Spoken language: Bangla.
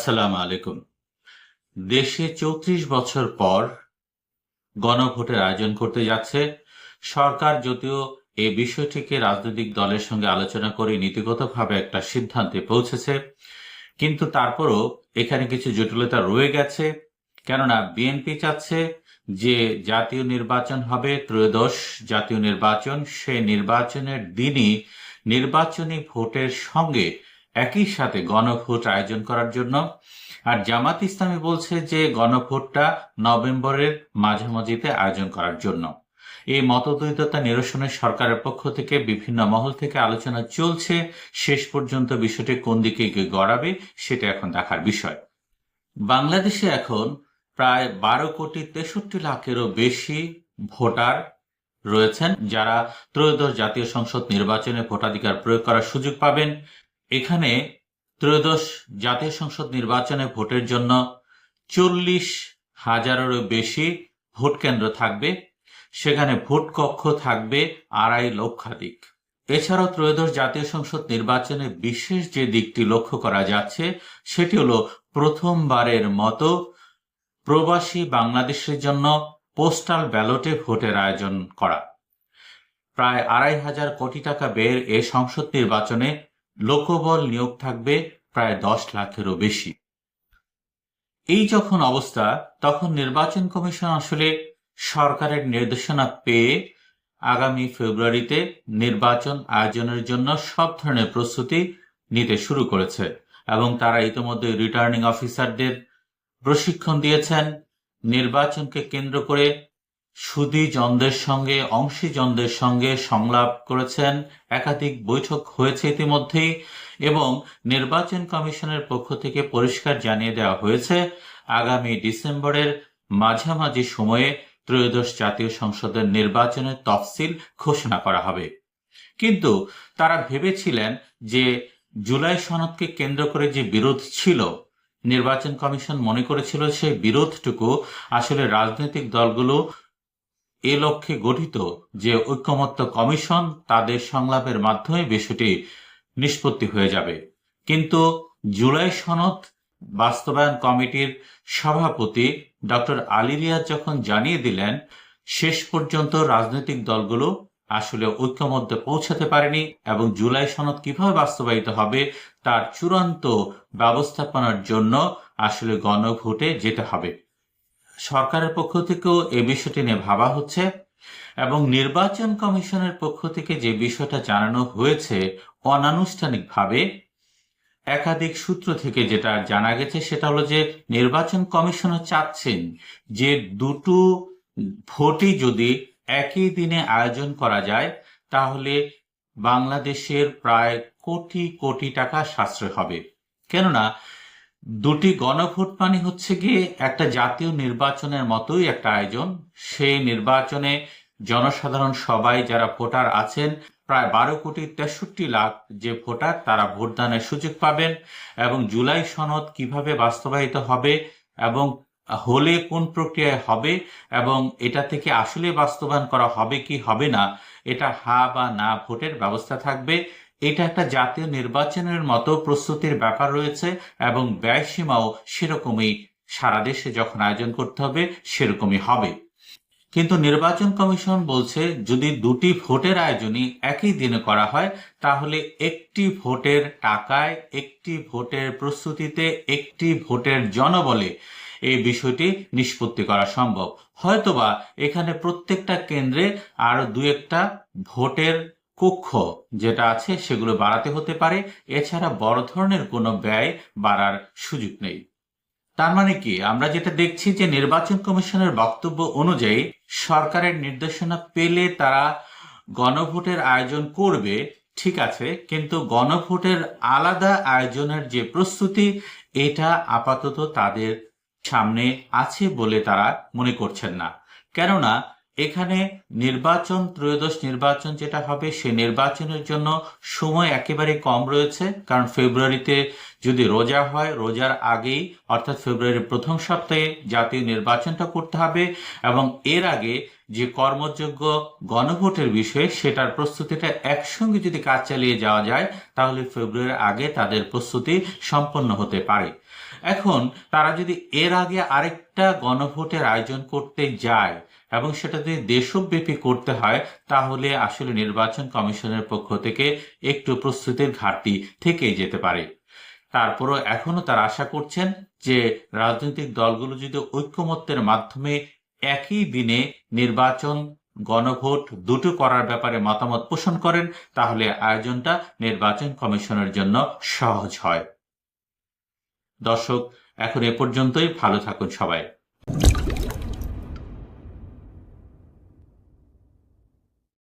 আসসালামু আলাইকুম। দেশে চৌত্রিশ বছর পর গণভোটের আয়োজন করতে যাচ্ছে। সরকার যদিও এই বিষয়টিকে রাজনৈতিক দলের সঙ্গে আলোচনা করে নীতিগতভাবে একটা সিদ্ধান্তে পৌঁছেছে, কিন্তু তারপরও এখানে কিছু জটিলতা রয়ে গেছে। কেননা বিএনপি চাচ্ছে যে জাতীয় নির্বাচন হবে ত্রয়োদশ জাতীয় নির্বাচন। সে নির্বাচনের দিনই নির্বাচনী ভোটের সঙ্গে একই সাথে গণভোট আয়োজন করার জন্য। আর জামাত ইসলামী বলছে যে গণভোটটা নভেম্বরের মাঝামাঝিতে আয়োজন করার জন্য। এই মতদ্বৈততা নিরসনে সরকারের পক্ষ থেকে বিভিন্ন মহল থেকে আলোচনা চলছে। শেষ পর্যন্ত বিষয়টি কোন দিকে গিয়ে গড়াবে সেটা এখন দেখার বিষয়। বাংলাদেশে এখন প্রায় বারো কোটি তেষট্টি লাখেরও বেশি ভোটার রয়েছেন। যারা ত্রয়োদশ জাতীয় সংসদ নির্বাচনে ভোটাধিকার প্রয়োগ করার সুযোগ পাবেন। এখানে ত্রয়োদশ জাতীয় সংসদ নির্বাচনে ভোটের জন্য চল্লিশ হাজারেরও বেশি ভোট কেন্দ্র থাকবে। সেখানে ভোট কক্ষ থাকবে আড়াই লক্ষাধিক। এছাড়াও ত্রয়োদশ জাতীয় সংসদ নির্বাচনে বিশেষ যে দিকটি লক্ষ্য করা যাচ্ছে, সেটি হলো প্রথমবারের মতো প্রবাসী বাংলাদেশের জন্য পোস্টাল ব্যালটে ভোটের আয়োজন করা। প্রায় আড়াই হাজার কোটি টাকা ব্যয়ের এ সংসদ নির্বাচনে লোকবল নিয়োগ থাকবে প্রায় দশ লাখেরও বেশি। এই যখন অবস্থা, তখন নির্বাচন কমিশন আসলে সরকারের নির্দেশনা পেয়ে আগামী ফেব্রুয়ারিতে নির্বাচন আয়োজনের জন্য সব ধরনের প্রস্তুতি নিতে শুরু করেছে এবং তারা ইতিমধ্যে রিটার্নিং অফিসারদের প্রশিক্ষণ দিয়েছেন। নির্বাচনকে কেন্দ্র করে সুদীজনদের সঙ্গে, অংশীজনদের সঙ্গে সংলাপ করেছেন। একাধিক বৈঠক হয়েছে ইতিমধ্যেই এবং নির্বাচন কমিশনের পক্ষ থেকে পরিষ্কার জানিয়ে দেওয়া হয়েছে, আগামী ডিসেম্বরের মাঝামাঝি সময়ে ত্রয়োদশ জাতীয় সংসদের নির্বাচনের তফসিল ঘোষণা করা হবে। কিন্তু তারা ভেবেছিলেন যে জুলাই সনদকে কেন্দ্র করে যে বিরোধ ছিল, নির্বাচন কমিশন মনে করেছিল সেই বিরোধটুকু আসলে রাজনৈতিক দলগুলো এ লক্ষ্যে গঠিত যে ঐক্যমত্য কমিশন তাদের সংলাপের মাধ্যমে বিষয়টি নিষ্পত্তি হয়ে যাবে। কিন্তু জুলাই সনদ বাস্তবায়ন কমিটির সভাপতি ডক্টর আলী রিয়াজ যখন জানিয়ে দিলেন, শেষ পর্যন্ত রাজনৈতিক দলগুলো আসলে ঐক্যমধ্যে পৌঁছাতে পারেনি এবং জুলাই সনদ কীভাবে বাস্তবায়িত হবে তার চূড়ান্ত ব্যবস্থাপনার জন্য আসলে গণভোটে যেতে হবে। সরকারের পক্ষ থেকেও এ বিষয়টি নিয়ে ভাবা হচ্ছে এবং নির্বাচন কমিশনের পক্ষ থেকে যে বিষয়টা জানানো হয়েছে অনানুষ্ঠানিকভাবে, একাধিক সূত্র থেকে যেটা জানা গেছে সেটা হলো যে নির্বাচন কমিশনও চাচ্ছেন যে দুটো ভোটই যদি একই দিনে আয়োজন করা যায়, তাহলে বাংলাদেশের প্রায় কোটি কোটি টাকা সাশ্রয় হবে। কেননা দুটি গণভোট মানে হচ্ছে গিয়ে একটা জাতীয় নির্বাচনের মতোই একটা আয়োজন। সেই নির্বাচনে জনসাধারণ সবাই যারা ভোটার আছেন, প্রায় বারো কোটি তেষট্টি লাখ যে ভোটার তারা ভোটদানের সুযোগ পাবেন এবং জুলাই সনদ কীভাবে বাস্তবায়িত হবে এবং হলে কোন প্রক্রিয়ায় হবে এবং এটা থেকে আসলে বাস্তবায়ন করা হবে কি হবে না, এটা হা বা না ভোটের ব্যবস্থা থাকবে। এটা একটা জাতীয় নির্বাচনের মতো প্রস্তুতির ব্যাপার রয়েছে এবং ব্যয়সীমাও সেরকমই সারা দেশে যখন আয়োজন করতে হবে, সেরকমই হবে। কিন্তু নির্বাচন কমিশন বলছে, যদি দুটি ভোটের আয়োজনই একই দিনে করা হয়, তাহলে একটি ভোটের টাকায়, একটি ভোটের প্রস্তুতিতে, একটি ভোটের জনবলে এই বিষয়টি নিষ্পত্তি করা সম্ভব। হয়তোবা এখানে প্রত্যেকটা কেন্দ্রে আরও দু একটা ভোটের কক্ষ যেটা আছে সেগুলো বাড়াতে হতে পারে। এছাড়া বড় ধরনের কোনো ব্যয় বাড়ার সুযোগ নেই। তার মানে কি? আমরা যেটা দেখছি যে নির্বাচন কমিশনের বক্তব্য অনুযায়ী সরকারের নির্দেশনা পেলে তারা গণভোটের আয়োজন করবে, ঠিক আছে, কিন্তু গণভোটের আলাদা আয়োজনের যে প্রস্তুতি, এটা আপাতত তাদের সামনে আছে বলে তারা মনে করছেন না। কেননা এখানে নির্বাচন, ত্রয়োদশ নির্বাচন যেটা হবে, সে নির্বাচনের জন্য সময় একেবারে কম রয়েছে। কারণ ফেব্রুয়ারিতে যদি রোজা হয়, রোজার আগেই, অর্থাৎ ফেব্রুয়ারির প্রথম সপ্তাহে জাতীয় নির্বাচনটা করতে হবে এবং এর আগে যে কর্মযোগ্য গণভোটের বিষয়ে সেটার প্রস্তুতিটা একসঙ্গে যদি কাজ চালিয়ে যাওয়া যায়, তাহলে ফেব্রুয়ারির আগে তাদের প্রস্তুতি সম্পন্ন হতে পারে। এখন তারা যদি এর আগে আরেকটা গণভোটের আয়োজন করতে যায় এবং সেটা যদি দেশব্যাপী করতে হয়, তাহলে আসলে নির্বাচন কমিশনের পক্ষ থেকে একটু প্রস্তুতির ঘাটতি থেকেই যেতে পারে। তারপরও এখনও তারা আশা করছেন যে রাজনৈতিক দলগুলো যদি ঐক্যমত্যের মাধ্যমে একই দিনে নির্বাচন, গণভোট দুটো করার ব্যাপারে মতামত পোষণ করেন, তাহলে আয়োজনটা নির্বাচন কমিশনের জন্য সহজ হয়। দর্শক, এখন এ পর্যন্তই। ভালো থাকুন সবাই।